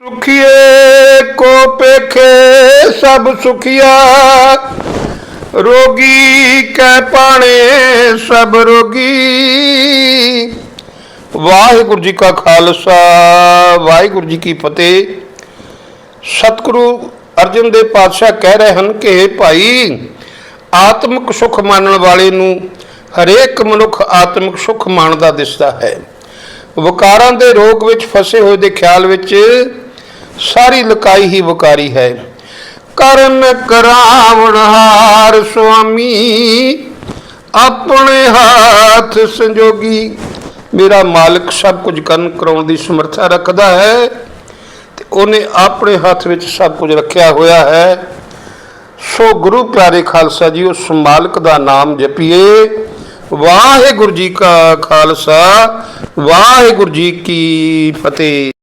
ਸੁਖੀਏ ਕੋ ਪੇਖੇ ਸਭ ਸੁਖੀਆ, ਰੋਗੀ ਕੈ ਪਾਣੇ ਸਭ ਰੋਗੀ। ਵਾਹਿਗੁਰੂ ਜੀ ਕਾ ਖਾਲਸਾ, ਵਾਹਿਗੁਰੂ ਜੀ ਕੀ ਫਤਿਹ। ਸਤਿਗੁਰੂ ਅਰਜਨ ਦੇ ਪਾਤਸ਼ਾਹ ਕਹਿ ਰਹੇ ਹਨ ਕਿ ਭਾਈ, ਆਤਮਿਕ ਸੁਖ ਮੰਨਣ ਵਾਲੇ ਨੂੰ ਹਰੇਕ ਮਨੁੱਖ ਆਤਮਿਕ ਸੁਖ ਮੰਨਦਾ ਦਿਸਦਾ ਹੈ। ਵਿਕਾਰਾਂ ਦੇ ਰੋਗ ਵਿੱਚ ਫਸੇ ਹੋਏ ਦੇ ਖਿਆਲ ਵਿੱਚ ਸਾਰੀ ਲਕਾਈ ਹੀ ਵਿਕਾਰੀ ਹੈ। ਕਰਨ ਕਰਾਵਣ ਹਾਰ ਸੁਆਮੀ, ਆਪਣੇ ਹੱਥ ਸੰਜੋਗੀ। ਮੇਰਾ ਮਾਲਕ ਸਭ ਕੁਝ ਕਰਨ ਕਰਾਉਣ ਦੀ ਸਮਰੱਥਾ ਰੱਖਦਾ ਹੈ ਤੇ ਉਹਨੇ ਆਪਣੇ ਹੱਥ ਵਿੱਚ ਸਭ ਕੁਝ ਰੱਖਿਆ ਹੋਇਆ ਹੈ। ਸੋ ਗੁਰੂ ਪਿਆਰੇ ਖਾਲਸਾ ਜੀ, ਉਸ ਮਾਲਕ ਦਾ ਨਾਮ ਜਪੀਏ। ਵਾਹਿਗੁਰੂ ਜੀ ਕਾ ਖਾਲਸਾ, ਵਾਹਿਗੁਰੂ ਜੀ ਕੀ ਫਤਿਹ।